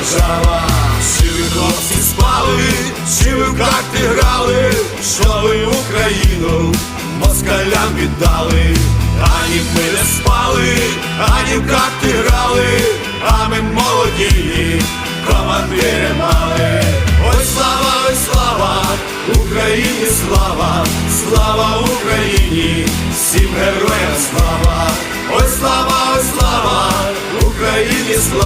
держава, всі ви хлопці спали, чи ви в карти грали, що ви Україну москалям віддали, ані ми не спали, ані в карти грали, а ми молоді, командири мали. Ой, слава, ой, слава, Україні слава, слава Україні, всім героям слава.